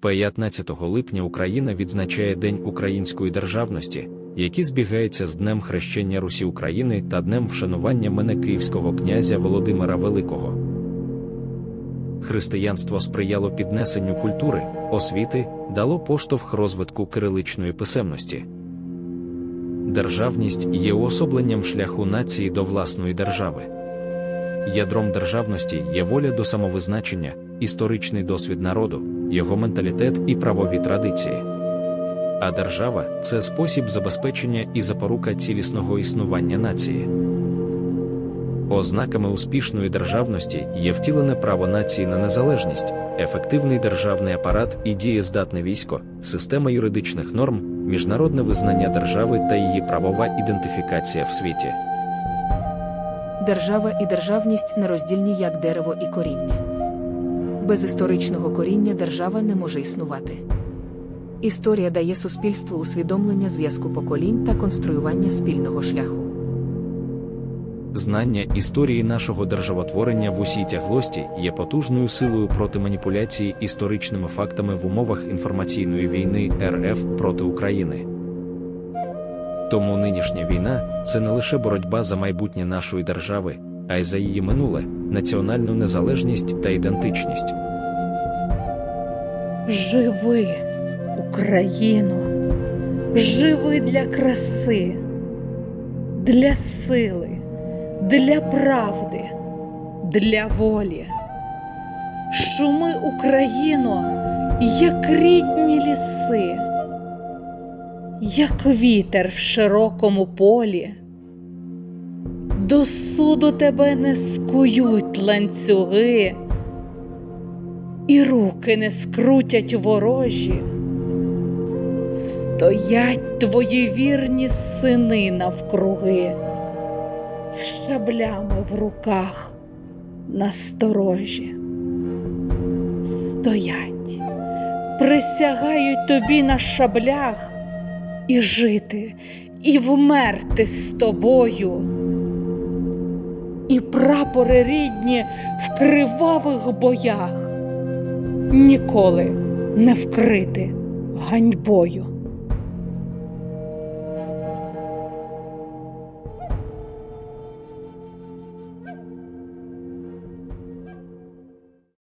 15 липня Україна відзначає День української державності, який збігається з Днем хрещення Русі України та Днем вшанування мене Київського князя Володимира Великого. Християнство сприяло піднесенню культури, освіти, дало поштовх розвитку кириличної писемності. Державність є уособленням шляху нації до власної держави. Ядром державності є воля до самовизначення, історичний досвід народу, його менталітет і правові традиції. А держава це спосіб забезпечення і запорука цілісного існування нації. Ознаками успішної державності є втілене право нації на незалежність, ефективний державний апарат і дієздатне військо, система юридичних норм, міжнародне визнання держави та її правова ідентифікація в світі. Держава і державність нероздільні як дерево і коріння. Без історичного коріння держава не може існувати. Історія дає суспільству усвідомлення зв'язку поколінь та конструювання спільного шляху. Знання історії нашого державотворення в усій тяглості є потужною силою проти маніпуляції історичними фактами в умовах інформаційної війни РФ проти України. Тому нинішня війна це не лише боротьба за майбутнє нашої держави, а й за її минуле, національну незалежність та ідентичність. Живи, Україно, живи для краси, для сили, для правди, для волі. Шуми Україно, як рідні ліси, як вітер в широкому полі. До суду тебе не скують ланцюги і руки не скрутять ворожі. Стоять твої вірні сини навкруги, з шаблями в руках насторожі. Стоять, присягають тобі на шаблях і жити, і вмерти з тобою. І прапори рідні в кривавих боях ніколи не вкрити ганьбою.